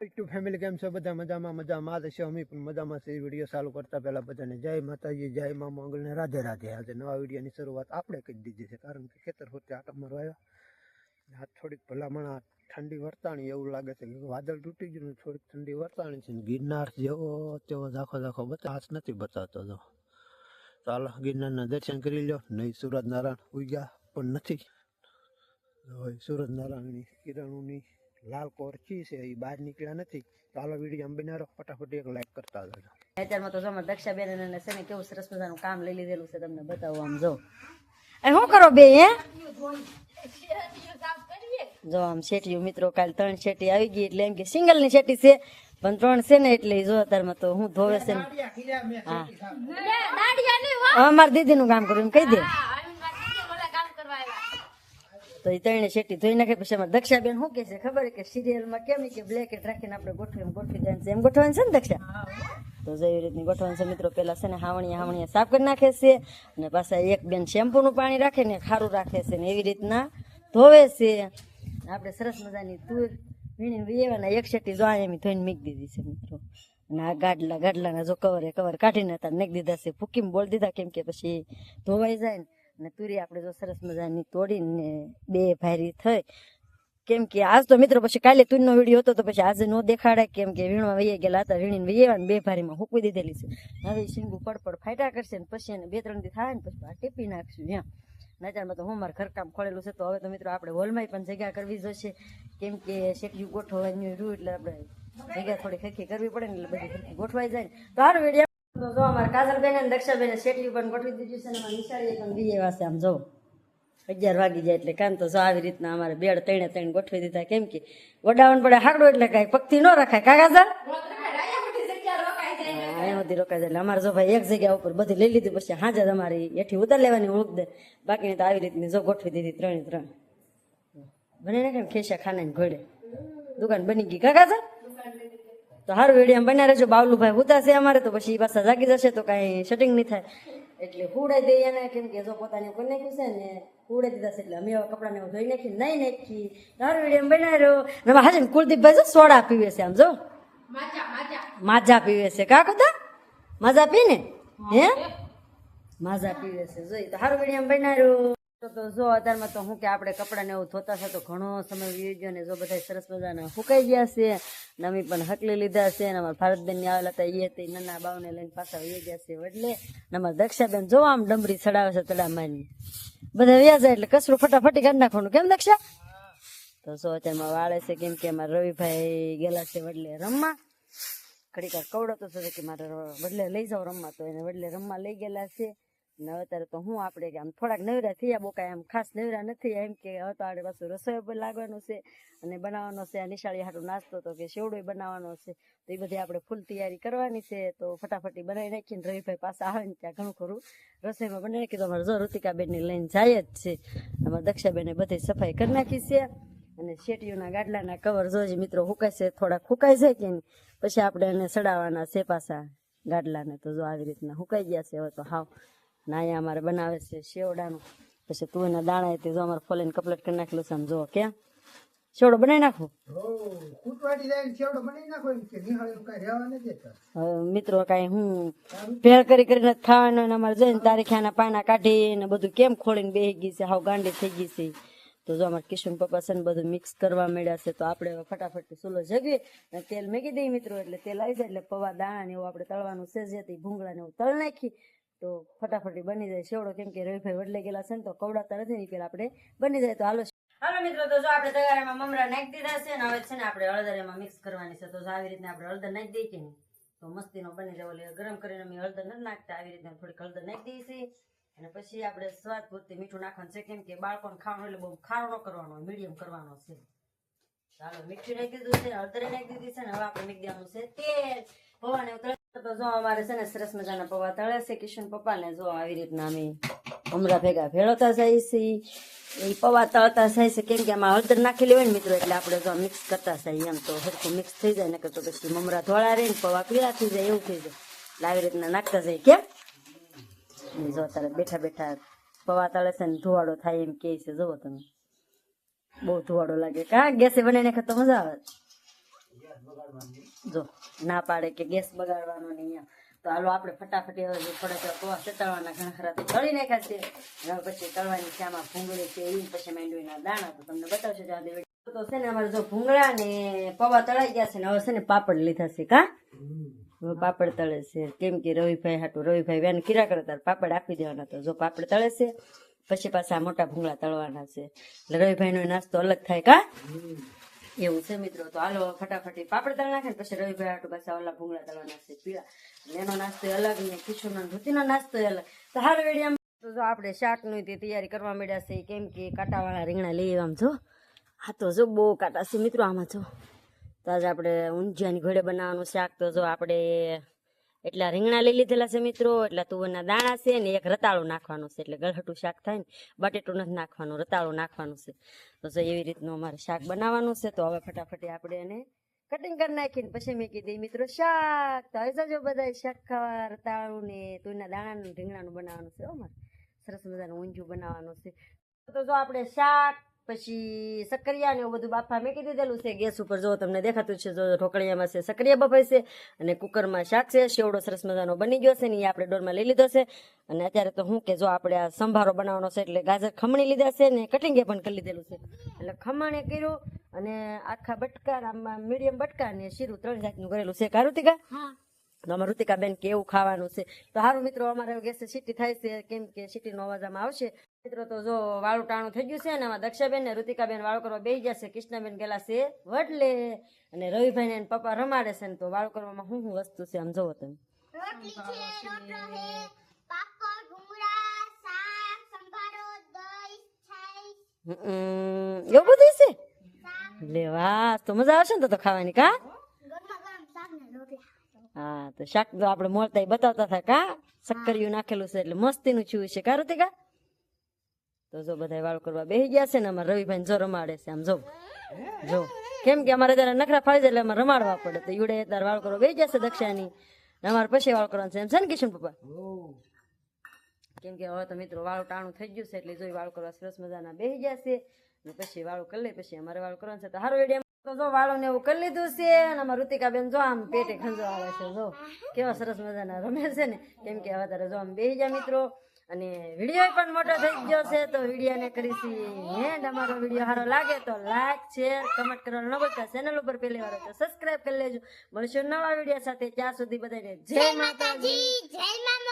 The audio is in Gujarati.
યુટ્યુબ ફેમિલી કેમ છો? બધા મજામાં? મજામાં. જ છે અમે પણ મજામાં છે વીડિયો ચાલુ કરતા પહેલા બધાને જય માતાજી, જય મા મંગલને રાધે રાધે. આજે નવા વિડીયોની શરૂઆત આપણે કરી દીધી છે. કારણ કે ખેતર હોતે આટો મારવા આવ્યા. આ થોડીક ભલામણ આ ઠંડી વર્તાણી એવું લાગે છે. કે વાદળ તૂટી ગયું થોડીક ઠંડી વર્તાણી છે ગિરનાર જેવો તેવો ઝાખો ઝાખો બતા હાથ નથી બતાવતો તો ચાલો, ગિરનારના દર્શન કરી લો નહીં સુરત નારાયણ ઉગ્યા પણ નથી. હવે સુરત નારાયણની કિરણોની લાલ કોરચી છે એ બહાર નીકળ્યા નથી. ચાલો વીડિયો બનાવો ફટાફટ એક લાઈક કરતા જજો અત્યારમાં તો જો અમારે દક્ષાબેન અને છે ને કેવું સરસ મજાનું કામ લઈ લીધેલું છે તમને બતાવું આમ જો. એ શું કરો બે હે? જો આમ શેટીઓ મિત્રો કાલ ત્રણ શેટી આવી ગઈ એટલે એમ કે સિંગલની શેટી છે પણ ત્રણ છે ને એટલે જો અત્યારમાં તો હું ધોવે છે ને. હા. અમારા દીદી નું કામ કર્યું એમ કહી દે. તો એ ત્રણે શેટી ધોઈ નાખે, પછી અમારે દક્ષાબેન શું કે છે? ખબર કે સિરિયલમાં કેમ કે બ્લેકેટ રાખીને આપણે ગોઠવી એમ ગોઠવી છે. એમ ગોઠવાનું છે ને દક્ષા? તો જેવી રીતની ગોઠવણ છે મિત્રો. પેલા છે ને હાવણીયા હાવણીયા સાફ કરી નાખે છે અને પાછા એક બેન શેમ્પૂનું પાણી રાખે ને ખારું રાખે છે ને એવી રીતના ધોવે છે. આપણે સરસ મજાની તુર વીણીને વેવાના એક શેટી જોવા એમ ધોઈને મૂકી દીધી છે મિત્રો. અને આ ગાડલા, ગાડલાના જો કવરે કવર કાઢીને હતા નાખી દીધા છે. ફૂકીને બોલ દીધા કેમ કે પછી ધોવાઈ જાય ને. અને તુરી આપણે જો સરસ મજાની તોડીને બે ભારી થઈ. કેમ કે આજ તો મિત્રો પછી કાલે તુરનો વીડિયો હતો તો પછી આજે નો દેખાડે કેમ કે વીણવા વહી ગયેલા હતા, વીણીને ને બે ભારીમાં હુકવી દીધેલી છે. હવે શીંગું પડપડ ફાટા કરશે ને પછી એને બે ત્રણ દી થાય ને પછી આ ટીપી નાખશું એમ. નાચારમાં તો હું મારે ઘરકામ ખોલેલું છે તો હવે તો મિત્રો આપણે હોલમાં પણ જગ્યા કરવી જોશે. કેમ કે શેઠિયું ગોઠવવાનું રૂ એટલે આપણે જગ્યા થોડી ખરખી કરવી પડે ને એટલે બધી ગોઠવાઈ જાય ને. તો સારું વીડિયો જો અમારે કાજલબેન અને દક્ષાબેન શેટલી પણ ગોઠવી દીધું છે અને અમારે નિશાળીએ પણ બીજે વાસે આમ જો. અગિયાર વાગી જાય એટલે કામ તો જો આવી રીતના અમારે બેડ ત્રણે ત્રણ ગોઠવી દીધા. કેમ કે વડાવણ પડે હાકડો એટલે કાંઈ પગથી ન રખાય. કાકા અહીંયા સુધી રોકાય જાય. એટલે અમારે જો ભાઈ એક જગ્યા ઉપર બધી લઈ લીધી પછી હાજર અમારી એઠી ઉતાર લેવાની ઉગ દે. બાકીની તો આવી રીતની જો ગોઠવી દીધી ત્રણે ત્રણ. બને ને કેમ? ખેસા ખાને ઘોડે. દુકાન બની ગઈ. કાકા સર તો સારું વીડિયો બન્યા રહેજો. બાવલુભાઈ ઉતારશે અમારે તો પછી ઈ પાછા જાગી જશે તો કાંઈ શટિંગ નહીં થાય. એટલે હુડાઈ દઈએ એને કેમ કે જો પોતાને કોઈ નાખ્યું છે ને હુડાઈ દીધા છે એટલે અમે એવા કપડાને એવું ધોઈ નાખી નહીં નાખી. સારું વીડિયો બન્યા રહ્યો. ને એમાં હાજર કુલદીપભાઈ જો સોડા પીવે છે આમ જો. માજા પીવે છે. કા કદા મજા પી ને? હે માજા પીવે છે. જોઈ તો સારું વીડિયો બનાવ્યો તો જો અત્યારમાં તો હું કે આપણે કપડાને એવું ધોતા છે, તો ઘણો સમય વી ગયો ને જો બધા સરસ મજાના સુકાઈ ગયા છે ને અમે પણ હકલી લીધા છે ને અમારા ભારતબેનની આવેલા હતા એ તે નાના બાવને લઈને પાછા વહી ગયા છે વડલે ને અમારા દક્ષાબેન જો આમ ડમરી ચડાવે છે તડા માની બધા વ્યા જાય એટલે કચરું ફટાફટી કાઢી નાખવાનું. કેમ દક્ષા? તો જો અત્યારમાં વાળે છે, કેમ કે અમારા રવિભાઈ ગયેલા છે વડલે રમવા. ઘડીક વાર કવડો તો છે કે મારે વડલે લઈ જાઓ રમવા તો એને વડલે રમવા લઈ ગયેલા છે. ને અત્યારે તો હું આપણે કે આમ થોડાક નવરા થયા બહુ કાંઈ આમ ખાસ નવરા નથી, એમ કે હવે તો આપણે પાછું રસોઈ પર લાગવાનું છે અને બનાવવાનો છે. આ નિશાળી હાટું નાસ્તો તો કે શેવડો બનાવવાનો છે. તો એ બધી આપણે ફૂલ તૈયારી કરવાની છે. તો ફટાફટી બનાવી નાખીને રવિભાઈ પાસે આવે ને ત્યાં ઘણું ખરું. રસોઈમાં બનાવી નાખી તો અમારે જો ઋતિકાબેનની લઈને જાય જ છે. અમારે દક્ષાબેને બધી સફાઈ કરી નાખી છે. અને શેટીઓના ગાડલાના કવર જોજે મિત્રો હુકાય છે થોડાક હુકાય છે કે પછી આપણે એને સડાવવાના છે પાછા ગાડલાને તો જો આવી રીતના હુકાઈ ગયા છે. હવે તો હાવ ના અહીંયા અમારે બનાવે છે શેવડાનું. પછી તુવેરના દાણા તે જો અમારે ફોલીને કપલેટ કરી નાખેલું છે આમ જો કેમ? શેવડો બનાવી નાખું? મિત્રો કાંઈ હું ભેળ કરી કરીને ખાવાનો અમારે જઈને તારીખાના પાના કાઢીને બધું કેમ ખોલીને બેસી ગઈ છે હાવ ગાંડી થઈ ગઈ છે. તો જો અમારે કિશન પપ્પા છે ને બધું મિક્સ કરવા મળ્યા છે તો આપણે હવે ફટાફટ ચૂલો જગીએ અને તેલ મેકી દઈએ મિત્રો એટલે તેલ આવી જાય એટલે પૌવા દાણા ને એવું આપણે તળવાનું છે જે તે ભૂંગળા ને એવું તળ નાખી તો ફટાફટી બની જાય. શેવડો કેમ કે રવિભાઈ વડલે ગયેલા છે ને તો કવડાતા નથી ને આપણે બની જાય તો હાલો હાલો મિત્રો, તો જો આપણે તગારામાં મમરા નાખી દીધા છે ને હવે છે ને આપણે હળદર એમાં મિક્સ કરવાની છે. તો જો આવી રીતના આપણે હળદર નાખી દઈએ કે નહીં? તો મસ્તીનો બની જાય ઓલી ગરમ કરીને અમે હળદર નથી નાખતા. આવી રીતના થોડીક હળદર નાખી દઈએ છીએ. અને પછી આપણે સ્વાદ પૂરતી મીઠું નાખવાનું છે. કેમ કે બાળકોને ખાવાનું એટલે બહુ ખારો ન કરવાનો મીડિયમ કરવાનો છે. ચાલો, મીઠું નાખી દીધું છે, હળદર નાખી દીધી છે ને હવે આપણે દેવાનું છે તેલ. ઉતરે સરસ મજાના પૌવા તળે છે. કિશન પપ્પા ને જો આવી રીતના અમે ઉમરા ભેગા ભેળવતા જાય છે એ પૌવા તળતા જાય છે. કેમ કે આમાં હળદર નાખેલી હોય ને મિત્રો, એટલે આપણે જો મિક્સ કરતા જાય એમ તો હરખું મિક્સ થઈ જાય. ને તો પછી મમરા ધોળા રહે ને પૌવા પીળા થઈ જાય એવું થઈ જાય. એટલે આવી રીતના નાખતા જાય કેમ જો અત્યારે બેઠા બેઠા પૌવા તળે છે ને ધોવાડો થાય એમ કે છે. જુઓ તમે. બહુ ધોવાડો લાગે. કા? ગેસે બનાવીને ખતો મજા આવે? જો, ના પાડે કે ગેસ બગાડવાનો નહીં તો હાલો આપણે ફટાફટ હવે જે થોડા પોવા સતાડવાના ઘણા તળી નાખ્યા છે. હવે પછી તળવાની આમાં ભૂંગળી છે એ પછી માંડવીના દાણા, તો તમને બતાવશે જ્યાં તો છે ને અમારે જો ભૂંગળા ને પૌવા તળાઈ ગયા છે ને હવે છે ને પાપડ લીધા છે, કા? હવે પાપડ તળે છે. કેમ કે રવિભાઈ હાટું, રવિભાઈ કિરા કરે તાર પાપડ આપી દેવાના તો જો પાપડ તળે છે, પછી પાછા મોટા ભૂંગળા તળવાના છે. એટલે રવિભાઈનો નાસ્તો અલગ થાય, કા? એવું છે મિત્રો. તો હાલો ફટાફટ પાપડ તળ નાખે પછી રવિભાઈ હાટું પાસે ઓલા ભૂંગળા તળવા છે, પીળા. એનો નાસ્તો અલગ ને કિશોરનો ધોતીનો નાસ્તો અલગ. તો હાલ વેડિયામાં તો જો આપણે શાકની તે તૈયારી કરવા માંડ્યા છે, કેમ કે કાંટાવાળા રીંગણા લઈ આમ જો. હા તો જો બહુ કાંટા છે મિત્રો આમાં જો. તો આજે આપણે ઊંઝિયાની ઘોડે બનાવવાનું શાક. તો જો આપણે એટલા રીંગણા લઈ લીધેલા છે મિત્રો, એટલા તુવરના દાણા છે ને એક રતાળું નાખવાનું છે, એટલે ગળહટું શાક થાય ને, બટેટું નથી નાખવાનું, રતાળું નાખવાનું છે. તો એવી રીતનું અમારે શાક બનાવવાનું છે, તો હવે ફટાફટી આપણે એને કટિંગ કરી નાખીને પછી મેં કીધી મિત્રો શાક, તો આવી જજો બધા શાક ખાવા રતાળું ને તુરના દાણાનું, રીંગણાનું બનાવવાનું છે અમારે. સરસ મજાનું ઊંધિયું બનાવવાનું છે. તો જો આપણે શાક પછી સક્રિયા ને એવું બધું બાફા મેકી દીધેલું છે. ગેસ ઉપર જો તમને દેખાતું છે, જો ઢોકળિયામાં છે સક્રિયા બફાઈ અને કુકરમાં શાક છે. શેવડો સરસ મજાનો બની ગયો છે ને એ આપણે ડોરમાં લઈ લીધો છે. અને અત્યારે તો હું કે જો આપણે આ સંભારો બનાવવાનો છે એટલે ગાજર ખમણી લીધા છે ને કટિંગે પણ કરી લીધેલું છે. એટલે ખમણે કર્યું અને આખા બટકા, આમાં મીડિયમ બટકા ને શીરું ત્રણ જાતનું કરેલું છે. કારુતિકા? તો અમારે ઋતિકા બેન કે ખાવાનું છે? તો સારું મિત્રો અમારે ગેસ સીટી થાય છે કેમ કે સીટીનો અવાજ આમાં આવશે. મિત્રો તો જો વાળું ટાણું થઈ ગયું છે ને આમાં દક્ષાબેન ને ઋતિકાબેન વાળું કરવા બેસી જશે કૃષ્ણબેન ગયેલા છે વડલે. અને રવિભાઈ ને પપ્પા રમાડે છે ને તો વાળું કરવામાં શું શું વસ્તુ છે આમ જોવો તમે. એવું બધું છે? લેવા તો મજા આવશે ને તો ખાવાની કા ગરમા ગરમ શાક ને રોટલા હા તો શાક તો આપણે મળતા બતાવતા હતા કા? સક્કરિયું નાખેલું છે એટલે મસ્તીનું છું છે. કા ઋતિકા તો જો બધા વાળ કરવા બેસી ગયા છે ને અમારે રવિભાઈ જો રમાડે છે. આમ જો જો. કેમ કે અમારે ત્યારે નખરા ફાળી જાય એટલે અમારે રમાડવા પડે. તો ઈવડે તાર વાળ કરવા બેસી જશે દક્ષાની ને અમારે પછી વાળ કરવાનું છે. એમ છે ને કિશન પપ્પા? કેમ કે હવે તો મિત્રો વાળું ટાણું થઈ ગયું છે એટલે જોઈ વાળ કરવા સરસ મજાના બેસી ગયા છે પછી વાળું કરી લે પછી અમારે વાળ કરવાનું છે. તો હારો વીડિયો એવું કરી લીધું છે અને અમારા ઋતિકાબેન જો આમ પેટે ખંજો આવે છે, જો. કેવા સરસ મજાના રમે છે કેમ કે હવે જો આમ બેસી ગયા મિત્રો અને વીડિયો પણ મોટો થઈ ગયો છે, તો વિડીયોને કરીશી હેન્ડ અમારો વીડિયો સારો લાગે તો લાઈક શેર કમેન્ટ કરવાનું ન ભૂલતા. ચેનલ ઉપર પહેલી વાર તો સબસ્ક્રાઇબ કરી લેજો. મળશું નવા વીડિયો સાથે. ત્યાં સુધી બધાને જય માતાજી, જય માં